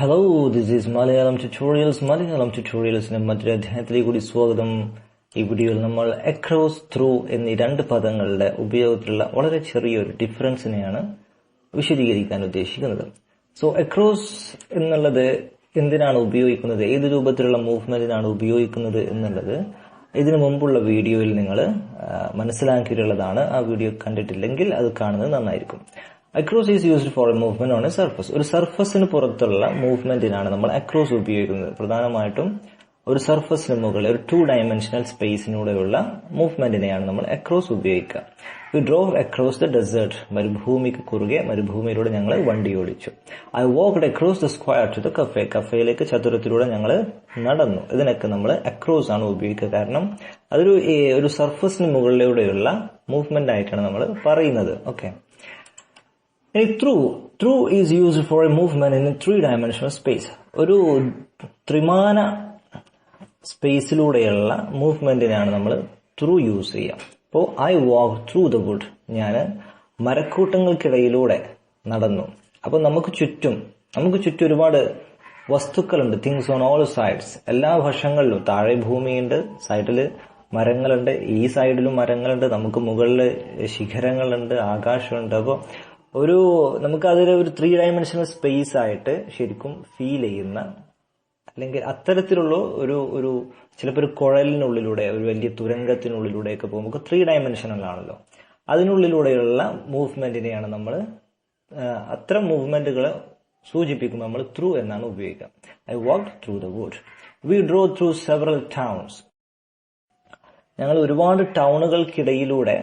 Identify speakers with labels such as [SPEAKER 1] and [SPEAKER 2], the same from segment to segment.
[SPEAKER 1] Hello this is Malayalam tutorials Malayalam ട്യൂട്ടോറിയൽസിന്റെ മറ്റൊരു അധ്യായത്തിലേക്ക് കൂടി സ്വാഗതം. ഈ വീഡിയോയിൽ നമ്മൾ അക്രോസ് ത്രൂ എന്നീ രണ്ട് പദങ്ങളുടെ ഉപയോഗത്തിലുള്ള വളരെ ചെറിയൊരു ഡിഫറൻസിനെയാണ് വിശദീകരിക്കാൻ ഉദ്ദേശിക്കുന്നത്. സോ അക്രോസ് എന്നുള്ളത് എന്തിനാണ് ഉപയോഗിക്കുന്നത്? ഏത് രൂപത്തിലുള്ള മൂവ്മെന്റിനാണ് ഉപയോഗിക്കുന്നത് എന്നുള്ളത് ഇതിനു മുമ്പുള്ള വീഡിയോയിൽ നിങ്ങൾ മനസ്സിലാക്കിയിട്ടുള്ളതാണ്. ആ വീഡിയോ കണ്ടിട്ടില്ലെങ്കിൽ അത് കാണുന്നത് നന്നായിരിക്കും. Across is used for a movement on a surface ഒരു സർഫസിന് പുറത്തുള്ള മൂവ്മെന്റിനാണ് നമ്മൾ അക്രോസ് ഉപയോഗിക്കുന്നത്. പ്രധാനമായിട്ടും ഒരു സർഫസിന് മുകളിൽ ഒരു ടു ഡയമെൻഷണൽ സ്പേസിനൂടെയുള്ള മൂവ്മെന്റിനെയാണ് നമ്മൾ അക്രോസ് ഉപയോഗിക്കുക. We drove across the desert മരുഭൂമിക്ക് കുറുകെ മരുഭൂമിയിലൂടെ ഞങ്ങൾ വണ്ടി ഓടിച്ചു. I walked across the square to the cafe കഫേയിലേക്ക് ചതുരത്തിലൂടെ ഞങ്ങൾ നടന്നു. ഇതിനൊക്കെ നമ്മൾ അക്രോസ് ആണ് ഉപയോഗിക്കുക. കാരണം അതൊരു ഒരു സർഫസിന് മുകളിലൂടെയുള്ള മൂവ്മെന്റ് ആയിട്ടാണ് നമ്മൾ പറയുന്നത്. ഓക്കെ ഇനി through through is used for a movement in three dimensional space ഒരു ത്രിമാന സ്പേസിലൂടെയുള്ള മൂവ്മെന്റിനാണ് നമ്മൾ ത്രൂ യൂസ് ചെയ്യുക. അപ്പോൾ I walk through the wood ഞാൻ മരക്കൂട്ടങ്ങൾക്കിടയിലൂടെ നടന്നു. അപ്പോൾ നമുക്ക് ചുറ്റും നമുക്ക് ചുറ്റും ഒരുപാട് വസ്തുക്കളുണ്ട്. തിങ്സ് ഓൺ ഓൾ സൈഡ്സ് എല്ലാ വശങ്ങളിലും. താഴെ ഭൂമിയുണ്ട് സൈഡിൽ മരങ്ങളുണ്ട്. ഈ സൈഡിലും മരങ്ങളുണ്ട്. നമുക്ക് മുകളിൽ ശിഖരങ്ങളുണ്ട് ആകാശമുണ്ട്. അപ്പോൾ ഒരു നമുക്ക് അതിൽ ഒരു ത്രീ ഡയമെൻഷണൽ സ്പേസ് ആയിട്ട് ശരിക്കും ഫീൽ ചെയ്യുന്ന അല്ലെങ്കിൽ അത്തരത്തിലുള്ള ഒരു ഒരു ചിലപ്പോൾ ഒരു കുഴലിനുള്ളിലൂടെ ഒരു വലിയ തുരങ്കത്തിനുള്ളിലൂടെയൊക്കെ പോകുമ്പോൾ ത്രീ ഡയമെൻഷനൽ ആണല്ലോ. അതിനുള്ളിലൂടെയുള്ള മൂവ്മെന്റിനെയാണ് നമ്മൾ അത്തരം മൂവ്മെന്റുകൾ സൂചിപ്പിക്കുമ്പോൾ നമ്മൾ ത്രൂ എന്നാണ് ഉപയോഗിക്കുക. I walk through the wood we drove through several towns ഞങ്ങൾ ഒരുപാട് ടൗണുകൾക്കിടയിലൂടെ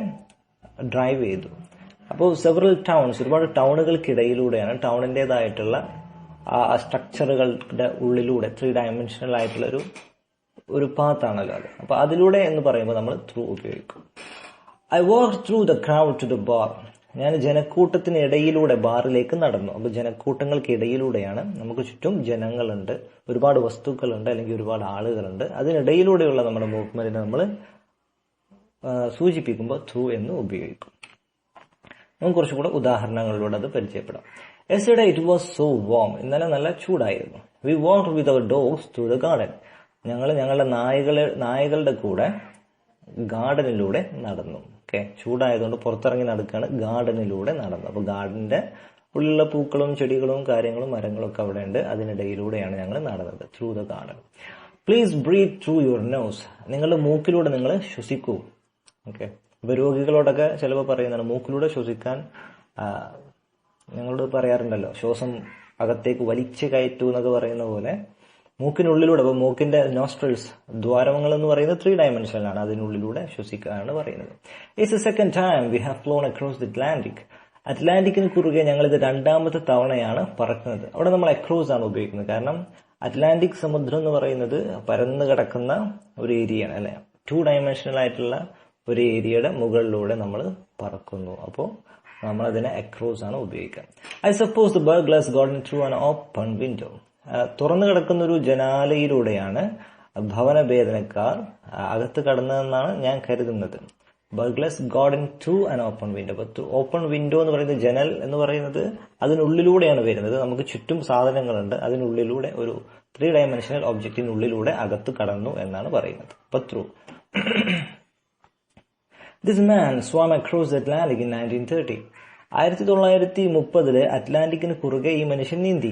[SPEAKER 1] ഡ്രൈവ് ചെയ്തു. അപ്പോൾ സെവറൽ ടൗൺസ് ഒരുപാട് ടൗണുകൾക്കിടയിലൂടെയാണ് ടൗണിന്റെതായിട്ടുള്ള ആ സ്ട്രക്ചറുകളുടെ ഉള്ളിലൂടെ ത്രീ ഡയമെൻഷനൽ ആയിട്ടുള്ള ഒരു ഒരു പാത്താണല്ലോ അത്. അപ്പൊ അതിലൂടെ എന്ന് പറയുമ്പോൾ നമ്മൾ ത്രൂ ഉപയോഗിക്കും. I walk through the crowd to the bar ഞാൻ ജനക്കൂട്ടത്തിനിടയിലൂടെ ബാറിലേക്ക് നടന്നു. അപ്പൊ ജനക്കൂട്ടങ്ങൾക്കിടയിലൂടെയാണ് നമുക്ക് ചുറ്റും ജനങ്ങളുണ്ട്. ഒരുപാട് വസ്തുക്കളുണ്ട് അല്ലെങ്കിൽ ഒരുപാട് ആളുകളുണ്ട്. അതിനിടയിലൂടെയുള്ള നമ്മുടെ മൂവ്മെന്റിനെ നമ്മൾ സൂചിപ്പിക്കുമ്പോൾ ത്രൂ എന്ന് ഉപയോഗിക്കും. നമുക്ക് കുറച്ചുകൂടെ ഉദാഹരണങ്ങളിലൂടെ അത് പരിചയപ്പെടാം. Yesterday it was so warm ഇന്നലെ നല്ല ചൂടായിരുന്നു. We walk with our dogs to the garden ഞങ്ങൾ ഞങ്ങളുടെ നായകളെ നായകളുടെ കൂടെ ഗാർഡനിലൂടെ നടന്നു. ഓക്കെ ചൂടായതുകൊണ്ട് പുറത്തിറങ്ങി നടക്കുകയാണ്. ഗാർഡനിലൂടെ നടന്നു. അപ്പോൾ ഗാർഡന്റെ ഉള്ളിലുള്ള പൂക്കളും ചെടികളും കാര്യങ്ങളും മരങ്ങളും ഒക്കെ അവിടെ ഉണ്ട്. അതിനിടയിലൂടെയാണ് ഞങ്ങൾ നടന്നത്. Through the garden please breathe through your nose നിങ്ങളുടെ മൂക്കിലൂടെ നിങ്ങൾ ശ്വസിക്കൂ. ഓക്കെ ഇപ്പൊ രോഗികളോടൊക്കെ ചിലപ്പോൾ പറയുന്നതാണ്. മൂക്കിലൂടെ ശ്വസിക്കാൻ ഞങ്ങളോട് പറയാറുണ്ടല്ലോ ശ്വാസം അകത്തേക്ക് വലിച്ചു കയറ്റൂ എന്നൊക്കെ പറയുന്ന പോലെ മൂക്കിനുള്ളിലൂടെ അപ്പൊ മൂക്കിന്റെ നോസ്ട്രൽസ് ദ്വാരങ്ങൾ എന്ന് പറയുന്നത് ത്രീ ഡയമെൻഷനിലാണ് അതിനുള്ളിലൂടെ ശ്വസിക്കാനാണ് പറയുന്നത്. It's a second time we have flown across the Atlantic അറ്റ്ലാന്റിക്കിന് കുറുകെ ഞങ്ങൾ ഇത് രണ്ടാമത്തെ തവണയാണ് പറക്കുന്നത്. അവിടെ നമ്മൾ അക്രോസ് ആണ് ഉപയോഗിക്കുന്നത്. കാരണം അറ്റ്ലാന്റിക് സമുദ്രം എന്ന് പറയുന്നത് പരന്നു കിടക്കുന്ന ഒരു ഏരിയയാണ് അല്ലെ? ടു ഡയമെൻഷനൽ ആയിട്ടുള്ള ഒരു ഏരിയയുടെ മുകളിലൂടെ നമ്മൾ പറക്കുന്നു. അപ്പോൾ നമ്മൾ അതിനെ അക്രോസ് ആണ് ഉപയോഗിക്കുക. I suppose the burglars got in through an open window തുറന്നു കിടക്കുന്ന ഒരു ജനാലയിലൂടെയാണ് ഭവനഭേദനക്കാർ അകത്ത് കടന്നതെന്നാണ് ഞാൻ കരുതുന്നത്. Burglars got in to an open window അപ്പൊ ഓപ്പൺ വിൻഡോ എന്ന് പറയുന്നത് ജനൽ എന്ന് പറയുന്നത് അതിനുള്ളിലൂടെയാണ് വരുന്നത്. നമുക്ക് ചുറ്റും സാധനങ്ങളുണ്ട്. അതിനുള്ളിലൂടെ ഒരു ത്രീ ഡയമെൻഷനൽ ഒബ്ജക്റ്റിനുള്ളിലൂടെ അകത്ത് കടന്നു എന്നാണ് പറയുന്നത്. അപ്പൊ through this man swam across Atlantic in nineteen thirty ആയിരത്തി തൊള്ളായിരത്തി മുപ്പതിൽ അറ്റ്ലാന്റിക്കിന് കുറുകെ ഈ മനുഷ്യൻ നീന്തി.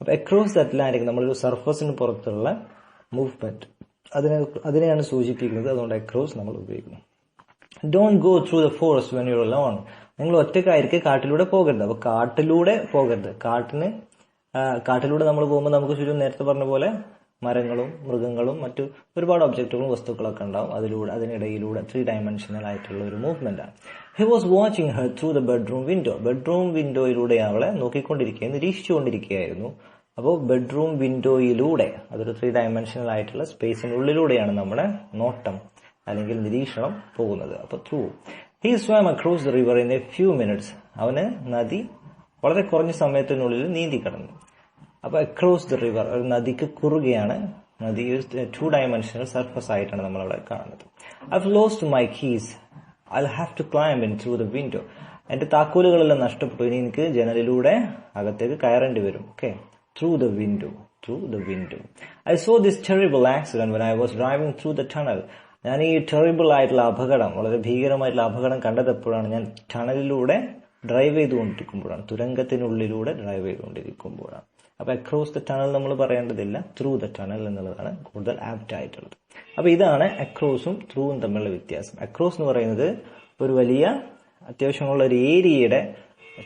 [SPEAKER 1] അപ്പൊ അക്രോസ് ദ അറ്റ്ലാന്റിക് നമ്മളൊരു സർഫസിന് പുറത്തുള്ള മൂവ്മെന്റ് അതിനെ അതിനെയാണ് സൂചിപ്പിക്കുന്നത്. അതുകൊണ്ട് അക്രോസ് നമ്മൾ ഉപയോഗിക്കുന്നു. Don't go through the forest when you lone നിങ്ങൾ ഒറ്റക്കായിരിക്കും കാട്ടിലൂടെ പോകരുത്. അപ്പൊ കാട്ടിലൂടെ പോകരുത്. കാട്ടിന് കാട്ടിലൂടെ നമ്മൾ പോകുമ്പോൾ നമുക്ക് ചുറ്റും നേരത്തെ പറഞ്ഞ പോലെ മരങ്ങളും മൃഗങ്ങളും മറ്റു ഒരുപാട് ഒബ്ജക്റ്റുകളും വസ്തുക്കളൊക്കെ ഉണ്ടാവും. അതിലൂടെ അതിനിടയിലൂടെ ത്രീ ഡയമെൻഷനൽ ആയിട്ടുള്ള ഒരു മൂവ്മെന്റ് ആണ്. He was watching her through the bedroom window bedroom വിൻഡോയിലൂടെ അവളെ നോക്കിക്കൊണ്ടിരിക്കുക നിരീക്ഷിച്ചുകൊണ്ടിരിക്കുകയായിരുന്നു. അപ്പോൾ ബെഡ്റൂം വിൻഡോയിലൂടെ അതൊരു ത്രീ ഡയമെൻഷനൽ ആയിട്ടുള്ള സ്പേസിനുള്ളിലൂടെയാണ് നമ്മുടെ നോട്ടം അല്ലെങ്കിൽ നിരീക്ഷണം പോകുന്നത്. അപ്പോൾ through he swam across the river in a few minutes അവന് നദി വളരെ കുറഞ്ഞ സമയത്തിനുള്ളിൽ നീന്തി കടന്നു. അപ്പൊ അക്രോസ് ദ റിവർ ഒരു നദിക്ക് കുറുകെയാണ് നദി ഒരു ടു ഡയമെൻഷനൽ സർഫസ് ആയിട്ടാണ് നമ്മൾ അവിടെ കാണുന്നത്. I lost my keys I have to climb in through the window എന്റെ താക്കോലുകളെല്ലാം നഷ്ടപ്പെട്ടു. ഇനി എനിക്ക് ജനലിലൂടെ അകത്തേക്ക് കയറേണ്ടി വരും. Okay through the window through the window I saw this terrible accident I was driving through the tunnel ഞാൻ ഈ ടെറിബിൾ ആയിട്ടുള്ള അപകടം വളരെ ഭീകരമായിട്ടുള്ള അപകടം കണ്ടത് എപ്പോഴാണ് ഞാൻ ടണലിലൂടെ ഡ്രൈവ് ചെയ്തുകൊണ്ടിരിക്കുമ്പോഴാണ് തുരങ്കത്തിനുള്ളിലൂടെ ഡ്രൈവ് ചെയ്തുകൊണ്ടിരിക്കുമ്പോഴാണ്. അപ്പൊ അക്രോസ് ദ ടണൽ നമ്മൾ പറയേണ്ടതില്ല ത്രൂ ദ ടണൽ എന്നുള്ളതാണ് കൂടുതൽ ആപ്റ്റ് ആയിട്ടുള്ളത്. അപ്പൊ ഇതാണ് അക്രോസും ത്രൂവും തമ്മിലുള്ള വ്യത്യാസം. അക്രോസ് എന്ന് പറയുന്നത് ഒരു വലിയ അത്യാവശ്യമുള്ള ഒരു ഏരിയയുടെ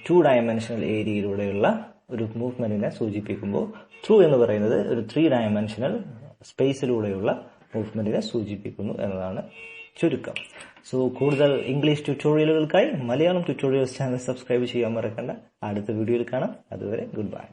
[SPEAKER 1] ടു ഡയമെൻഷണൽ ഏരിയയിലൂടെയുള്ള ഒരു മൂവ്മെന്റിനെ സൂചിപ്പിക്കുമ്പോൾ ത്രൂ എന്ന് പറയുന്നത് ഒരു ത്രീ ഡയമെൻഷണൽ സ്പേസിലൂടെയുള്ള മൂവ്മെന്റിനെ സൂചിപ്പിക്കുന്നു എന്നതാണ് ചുരുക്കം. സോ കൂടുതൽ ഇംഗ്ലീഷ് ട്യൂട്ടോറിയലുകൾക്കായി മലയാളം ട്യൂട്ടോറിയൽസ് ചാനൽ സബ്സ്ക്രൈബ് ചെയ്യാൻ മറക്കണ്ട. അടുത്ത വീഡിയോയിൽ കാണാം. അതുവരെ ഗുഡ് ബൈ